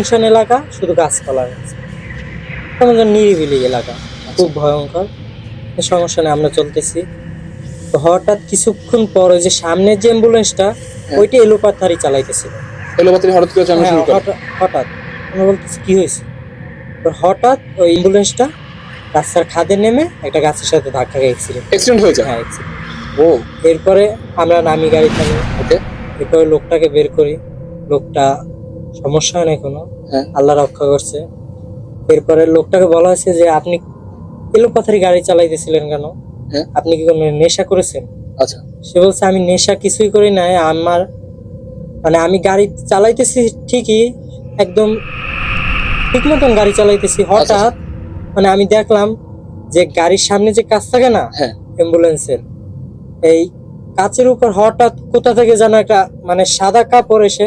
Junction এলাকা শুধু গাছপালা আছে। নিরিবিলি এলাকা খুব ভয়ঙ্কর। সমস্যা নেই আমরা চলতেছি। তো হঠাৎ কিছুক্ষণ পর ওই যে সামনের যে অ্যাম্বুলেন্সটা ওইটা এলোপাথারি চালাইতেছিল। এলোপাতারি হঠাৎ করে চালানো হ্যাঁ, শুরু করে। হঠাৎ আমরা বলতেছি কি হয়েছে? তো হঠাৎ ওই অ্যাম্বুলেন্সটা রাস্তার খাদে নেমে একটা গাছের সাথে ধাক্কা খেয়ে অ্যাক্সিডেন্ট অ্যাক্সিডেন্ট হয়েছে? হ্যাঁ। ও। এরপরে আমরা নামি গাড়ি থামি। ওকে। এরপরে লোকটাকে বের করি। লোকটা সমস্যা হয় না কোনো। হ্যাঁ। আল্লাহ রক্ষা করছে। এরপরে লোকটাকে বলা হয়েছে যে আপনি এলোপাথারি গাড়ি চালাইতেছিলেন কেন? হ্যাঁ। আপনি কি কোনো নেশা করেছেন? আচ্ছা। সে বলছে আমি নেশা কিছুই করি নাই। আমার মানে আমি গাড়ি চালাইতেছি ঠিকই একদম ঠিক মতন গাড়ি চালাইতেছি। আচ্ছা, হঠাৎ মানে আমি দেখলাম যে গাড়ির সামনে যে কাজ থাকে না হ্যাঁ। অ্যাম্বুলেন্সের এই কাচের উপর হঠাৎ কোথা থেকে যেন একটা মানে সাদা কাপড় এসে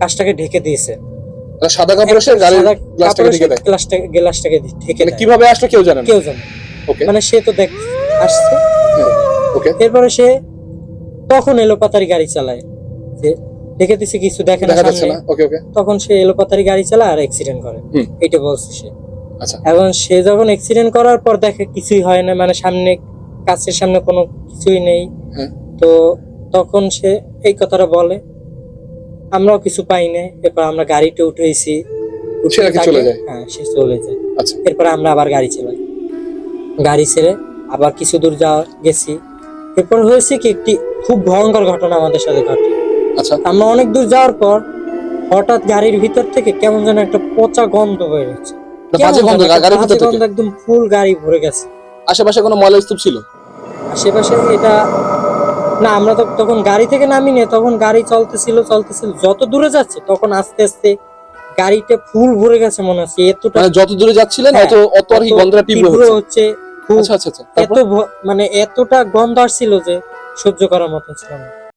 কাজটাকে ঢেকে দিয়েছে। মানে সাদা কাপড় এসে গাড়ির গ্লাসটাকে ঢেকে দেয়? গ্লাসটাকে গ্লাসটাকে ঢেকে মানে দেয়। কীভাবে আসলো কেউ জানে না। কেউ জানে ওকে মানে সে তো দেখ আসছে। ওকে এরপরে সে তখন এলোপাতারি গাড়ি চালায়। যে দেখে দিছে কিছু দেখে না ওকে ওকে তখন সে এলোপাতারি গাড়ি চালায় আর অ্যাক্সিডেন্ট করে। এটা বলছে সে। আচ্ছা। এখন সে যখন অ্যাক্সিডেন্ট করার পর দেখে কিছুই হয় না। মানে সামনে কাছের সামনে কোনো কিছুই নেই। হ্যাঁ। তো তখন সে এই কথাটা বলে। আমরাও কিছু পাই না এরপর আমরা গাড়িতে উঠেছি। সে নাকি চলে যায়? হ্যাঁ সে চলে যায়। আচ্ছা। এরপরে আমরা আবার গাড়ি চালাই। গাড়ি ছেড়ে আবার কিছু দূর যাওয়া গেছি। এরপর হয়েছে কি একটি খুব ভয়ঙ্কর ঘটনা আমাদের সাথে ঘটে। আচ্ছা। আমরা অনেক দূর যাওয়ার পর হঠাৎ গাড়ির ভিতর থেকে কেমন যেন একটা পচা গন্ধ হয়ে গেছে একদম ফুল গাড়ি ভরে গেছে। আশেপাশে কোনো ময়লা স্তূপ ছিল? আশেপাশে এটা না আমরা তো তখন গাড়ি থেকে নামি নিয়ে তখন গাড়ি চলতেছিল চলতেছিল। যত দূরে যাচ্ছে তখন আস্তে আস্তে গাড়িটা ফুল ভরে গেছে মনে হচ্ছে। এতটা মানে যত দূরে যাচ্ছিলেন হ্যাঁ, অত অত আর কি গন্ধটা তীব্র হচ্ছে। আচ্ছা আচ্ছা আচ্ছা। এত মানে এতটা গন্ধ আসছিল যে সহ্য করার মতো ছিল না।